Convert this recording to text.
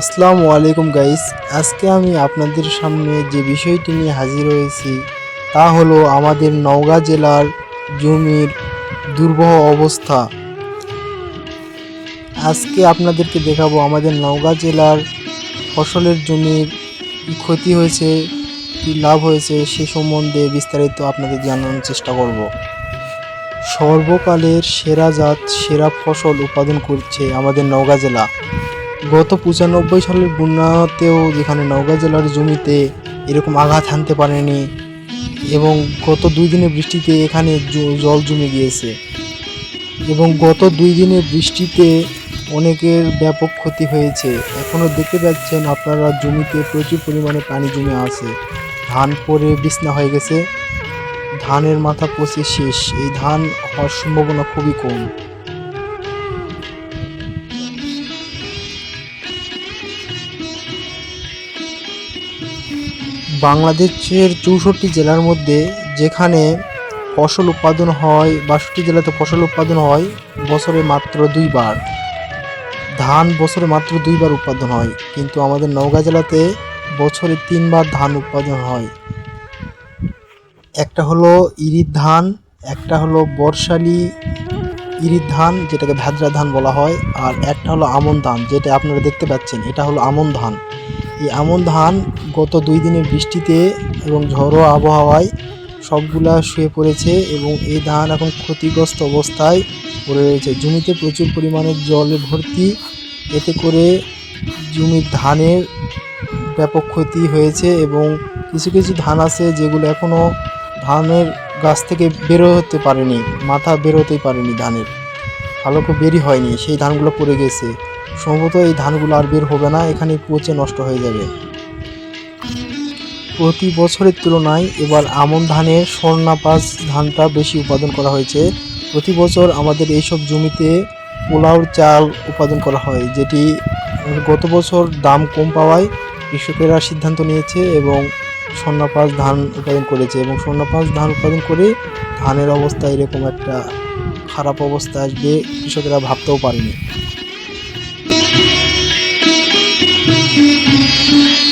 আসসালামু আলাইকুম গাইস। আজকে আমি আপনাদের সামনে যে বিষয়টি নিয়ে হাজির হয়েছি, তা হলো আমাদের নওগাঁ জেলার জমির দুর্বহ অবস্থা। আজকে আপনাদেরকে দেখাবো আমাদের নওগাঁ জেলার ফসলের জমির ক্ষতি হয়েছে, কি লাভ হয়েছে, সে সম্বন্ধে বিস্তারিত আপনাদের জানানোর চেষ্টা করব। সর্বকালের সেরা জাত, সেরা ফসল উৎপাদন করছে আমাদের নওগাঁ জেলা। গত পঁচানব্বই সালের বন্যাতেও যেখানে নওগাঁ জেলার জমিতে এরকম আঘাত হানতে পারেনি এবং গত দুই দিনের বৃষ্টিতে এখানে জল জমে গিয়েছে এবং গত দুই দিনের বৃষ্টিতে অনেকের ব্যাপক ক্ষতি হয়েছে। এখনও দেখতে পাচ্ছেন আপনারা জমিতে প্রচুর পরিমাণে পানি জমে আছে। ধান পরে বিছনা হয়ে গেছে। ধানের মাথা পচে শেষ। এই ধান হওয়ার সম্ভাবনা খুবই কম। বাংলাদেশের চৌষট্টি জেলার মধ্যে যেখানে ফসল উৎপাদন হয়, বাষট্টি জেলাতে ফসল উৎপাদন হয়, বছরে মাত্র দুইবার। ধান বছরে মাত্র দুইবার উৎপাদন হয়, কিন্তু আমাদের নওগাঁ জেলাতে বছরে তিনবার ধান উৎপাদন হয়। একটা হলো ইরিদ ধান, একটা হলো বর্ষালি ইরিদ ধান, যেটাকে ভ্যাদ্রা ধান বলা হয়, আর একটা হলো আমন ধান, যেটা আপনারা দেখতে পাচ্ছেন, এটা হলো আমন ধান। এই আমন ধান গত দুই দিনের বৃষ্টিতে এবং ঝড়ো আবহাওয়ায় সবগুলা শুয়ে পড়েছে এবং এই ধান এখন ক্ষতিগ্রস্ত অবস্থায় পড়ে রয়েছে। জমিতে প্রচুর পরিমাণে জলে ভর্তি, এতে করে জমির ধানের ব্যাপক ক্ষতি হয়েছে এবং কিছু কিছু ধান আছে যেগুলো এখনও ধানের গাছ থেকে বেরো হতে পারেনি, মাথা বেরোতেই পারেনি ধানের। ভালো করে বেরি হয়নি, সেই ধানগুলো পড়ে গেছে। সম্ভবত এই ধানগুলো আর বের হবে না এখানে পচে নষ্ট হয়ে যাবে। প্রতি বছরের তুলনায় এবার আমন ধানের স্বর্ণাপাস ধানটা বেশি উৎপাদন করা হয়েছে। প্রতি বছর আমাদের এইসব জমিতে পোলাওর চাল উৎপাদন করা হয়, যেটি গত বছর দাম কম পাওয়ায় কৃষকেরা সিদ্ধান্ত নিয়েছে এবং স্বর্ণাপাস ধান উৎপাদন করেছে এবং স্বর্ণা পাঁচ ধান উৎপাদন করে ধানের অবস্থা এরকম একটা খারাপ অবস্থা আসবে, কৃষকেরা ভাবতেও পারেনি। Música